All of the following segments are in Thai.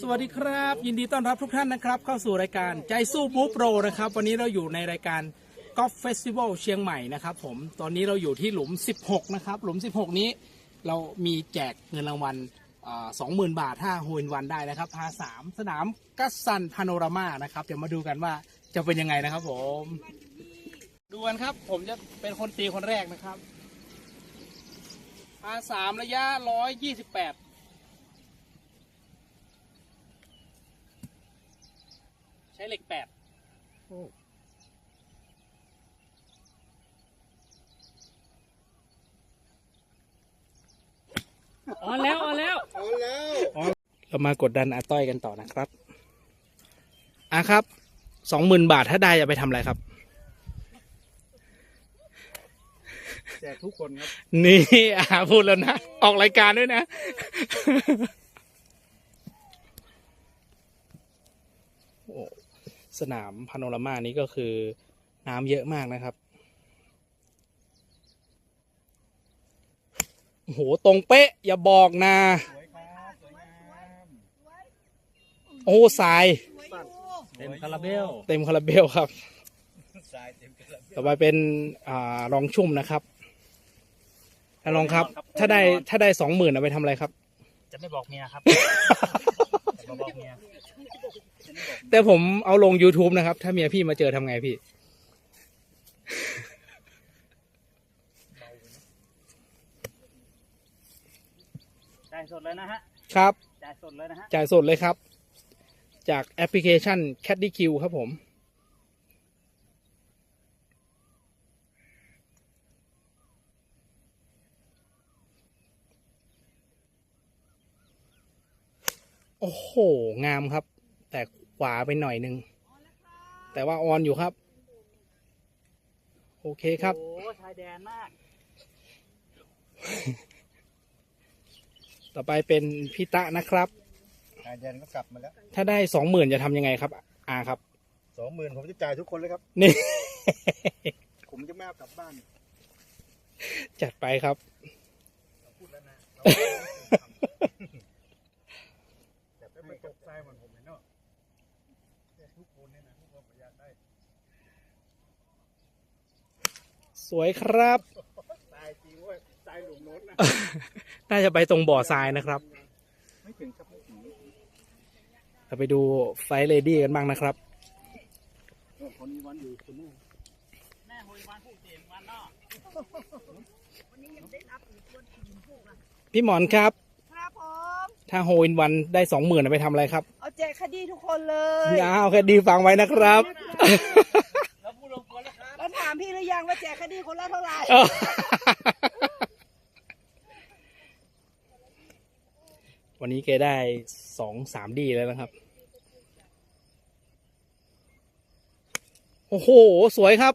สวัสดีครับ ยินดีต้อนรับทุกท่านนะครับ เข้าสู่รายการใจสู้บูโปรนะครับ วันนี้เราอยู่ในรายการกอล์ฟเฟสติวัลเชียงใหม่นะครับผมตอนนี้เราอยู่ที่หลุม 16 นะครับ หลุม 16 นี้เรามีแจกเงินรางวัลสองหมื่นบาทถ้าโฮนวันได้นะครับ พาสามสนามกัสซันพาโนรามานะครับ เดี๋ยวมาดูกันว่าจะเป็นยังไงนะครับผม ดูกันครับ ผมจะเป็นคนตีคนแรกนะครับพาสามระยะ128ใช้เหล็กแปดออนแล้วออนแล้วเอาแล้วเรามากดดันอาต้อยกันต่อนะครับอะครับสองหมื่นบาทถ้าได้จะไปทำอะไรครับ แจกทุกคนครับ นี่อาพูดแล้วนะ ออกรายการด้วยนะ โอ้ สนามพาโนรามานี้ก็คือน้ำเยอะมากนะครับโอ้โหตรงเป๊ะ อย่าบอกนะสวยครับสวยงามโอ้ทราย เต็มคาราเบล เต็มคาราเบลครับทรายเต็มคาราเบลต่อไปเป็นอ่ารองชุ่มนะครับถ้ารองครับครับ ถ้าได้ถ้าได้สองหมื่นเอาไปทำอะไรครับ จะไม่บอกเมียครับจะ มาบอกเมียแต่ผมเอาลง YouTube นะครับ ถ้าเมียพี่มาเจอทำไงพี่ จ่ายสดเลยนะฮะครับ จ่ายสดเลยนะฮะ จ่ายสดเลยครับ จากแอปพลิเคชัน Caddy Q ครับผม โอ้โห งามครับ แต่ขวาไปหน่อยหนึง แต่ว่าออนอยู่ครับ โอเคครับ โอ้ชายแดนมาก ต่อไปเป็นพิตะนะครับ ชายแดนก็กลับมาแล้ว ถ้าได้สองหมื่นจะทำยังไงครับอาครับ สองหมื่นผมจะจ่ายทุกคนเลยครับ นี่ ผมจะไม่เอากลับบ้าน จัดไปครับพูดแล้วนะแต่ไม่ไปตกทรายเหมือนผมเห็นเนาะแต่ทุกคนเนี่ยนะทุกคนประหยัดได้สวยครับทรายจริงเว้ยทรายหลุมโน้นนะน่าจะไปตรงบ่อทรายนะครับ ไม่ถึงครับไม่ถึงเราไปดูไฟเลดี้กันบ้างนะครับเออคนนี้วันอยู่คนนู้นแม่โหยวันผู้เสียงวันเนาะพี่หมอนครับครับผม ถ้าโฮอินวันได้สองหมื่นไปทำอะไรครับเอาแจกคดีทุกคนเลยอ้าวแค่ดีฟังไว้นะครับ แล้วผู้ลงก่อนแล้วครับ แล้วถามพี่หรือยังว่าแจกคดีคนละเท่าไหร่วันนี้แกได้สองสามดีแล้วนะครับ โอ้โห สวยครับ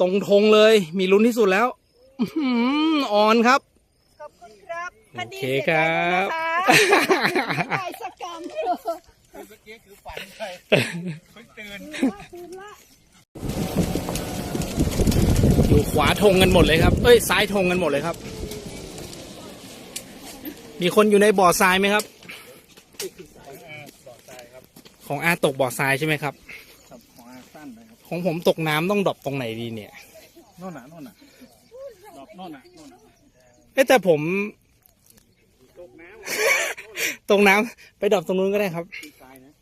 ตรงทงเลย มีลุ้นที่สุดแล้ว อื้อหือออนครับขอบคุณครับคดี โอเคครับเสร็จแล้วนะคะไม่ได้สักกรรมเลยเมื่อกี้คือฝันไปเพิ่งตื่นตื่นละอยู่ขวาธงกันหมดเลยครับ เอ้ยซ้ายธงกันหมดเลยครับ มีคนอยู่ในบ่อทรายไหมครับบอกทรายครับของอาตกบ่อทรายใช่ไหมครับครับของอาสั้นนะครับ ของผมตกน้ำต้องดรอปตรงไหนดีเนี่ย โน่นน่ะโน่นน่ะดอกโน่นน่ะโน่นน่ะเอ้ยแต่ผม ตรงน้ำไปดรอปตรงนู้นก็ได้ครับำคือทรายนะ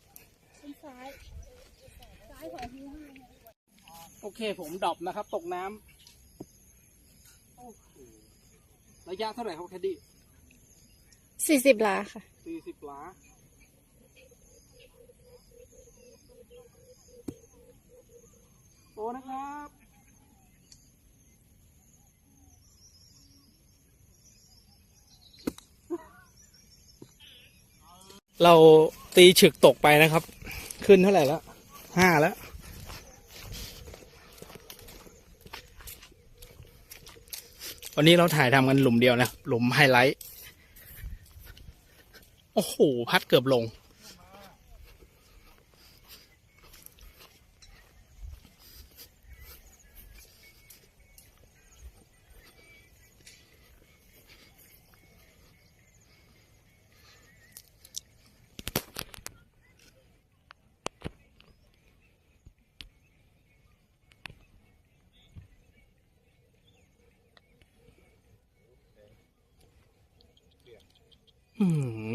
โอเค ผมดรอปนะครับ ตกน้ำระยะเท่าไหร่ครับแคดดี้สี่สิบลาค่ะ สี่สิบหลาโอ้นะครับ เราตีฉึกตกไปนะครับ ขึ้นเท่าไหร่แล้วห้าแล้ววันนี้เราถ่ายทำกันหลุมเดียวนะ หลุมไฮไลท์ โอ้โห พัดเกือบลง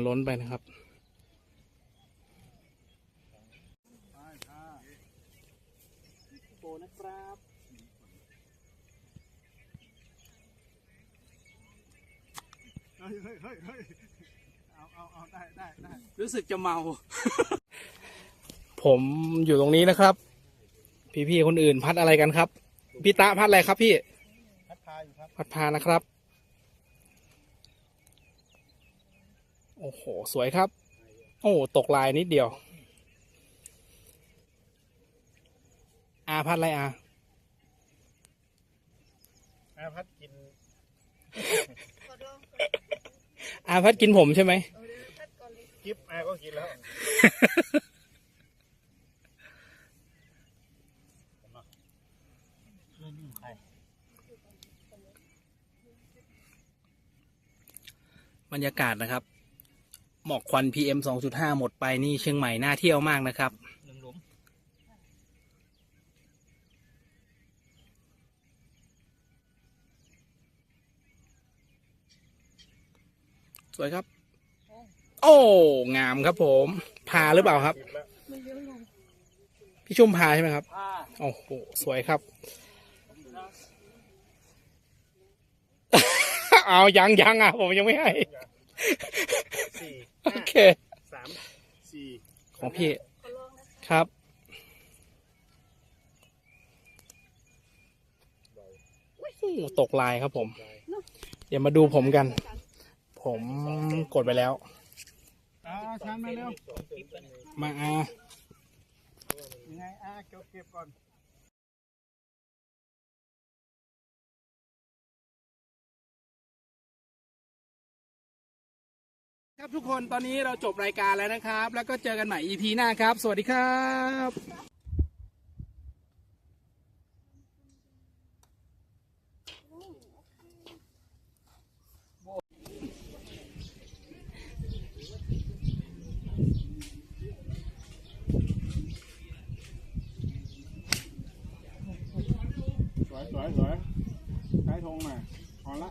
ล้นไปนะครับ โปนะครับเฮ้ยเฮ้ยเฮ้ยเฮ้ยเอาเอาเอาได้ได้ได้รู้สึกจะเมา ผมอยู่ตรงนี้นะครับ พี่ๆคนอื่นพัดอะไรกันครับ พี่ตะพัดอะไรครับพี่ พัดพาอยู่ครับ พัดพานะครับ โอ้โห สวยครับ โอ้ตกลายนิดเดียว อาพัดอะไรอาอาพัดกิน อาพัดกินผมใช่ไหมกิฟอาก็กินแล้วเรื่องนี้ของใครบรรยากาศนะครับ หมอกควัน PM 2.5 หมดไปนี่เชียงใหม่น่าเที่ยวมากนะครับหนึ่งหลุมสวยครับ โอ้ งามครับผม พาหรือเปล่าครับ พี่ชุ่มพาใช่ไหมครับอ่าโอ้โห สวยครับ เอายังยังอะ ผมยังไม่ให้สี่โอเค สามสี่ของพี่ครับโอ้โหตกลายครับผม เดี๋ยวมาดูผมกัน ผมกดไปแล้วอ่าชันมาเร็วมาอายังไงอาเก็บเก็บก่อน ครับทุกคนตอนนี้เราจบรายการแล้วนะครับ แล้วก็เจอกันใหม่ EP หน้าครับ สวัสดีครับสวยสวยสวยใช้ธงมาพอละ